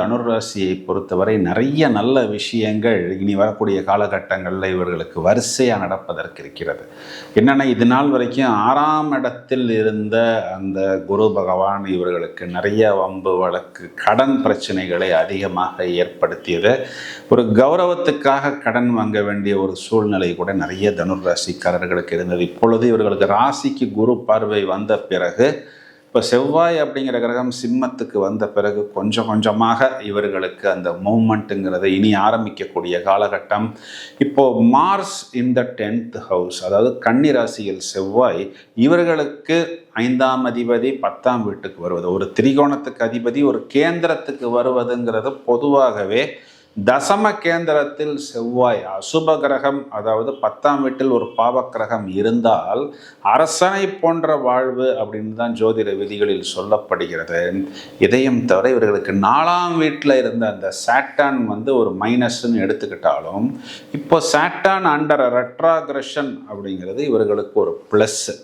தனுராசியை பொறுத்தவரை நிறைய நல்ல விஷயங்கள் இனி வரக்கூடிய காலகட்டங்களில் இவர்களுக்கு வரிசையாக நடப்பதற்கு இருக்கிறது. என்னென்னா இது நாள் வரைக்கும் ஆறாம் இடத்தில் இருந்த அந்த குரு பகவான் இவர்களுக்கு நிறைய வம்பு வழக்கு கடன் பிரச்சனைகளை அதிகமாக ஏற்படுத்தியது. ஒரு கௌரவத்துக்காக கடன் வாங்க வேண்டிய ஒரு சூழ்நிலை கூட நிறைய தனுராசிக்காரர்களுக்கு இருந்தது. இப்பொழுது இவர்களுக்கு ராசிக்கு குரு பார்வை வந்த பிறகு இப்போ செவ்வாய் அப்படிங்கிற கிரகம் சிம்மத்துக்கு வந்த பிறகு கொஞ்சம் கொஞ்சமாக இவர்களுக்கு அந்த மூமெண்ட்டுங்கிறத இனி ஆரம்பிக்கக்கூடிய காலகட்டம். இப்போ Mars in the tenth house அதாவது கன்னிராசியில் செவ்வாய் இவர்களுக்கு ஐந்தாம் அதிபதி பத்தாம் வீட்டுக்கு வருவது. ஒரு திரிகோணத்துக்கு அதிபதி ஒரு கேந்திரத்துக்கு வருவதுங்கிறது பொதுவாகவே தசம கேந்திரத்தில் செவ்வாய் அசுப கிரகம் அதாவது பத்தாம் வீட்டில் ஒரு பாவக்கிரகம் இருந்தால் அரசனை போன்ற வாழ்வு அப்படின்னு தான் ஜோதிட விதிகளில் சொல்லப்படுகிறது. இதையும் தவிர இவர்களுக்கு நாலாம் வீட்டில் இருந்த அந்த சாட்டான் வந்து ஒரு மைனஸ்ன்னு எடுத்துக்கிட்டாலும் இப்போ சாட்டான் அண்டர் ரெட்ராகிரஷன் அப்படிங்கிறது இவர்களுக்கு ஒரு ப்ளஸ்ஸு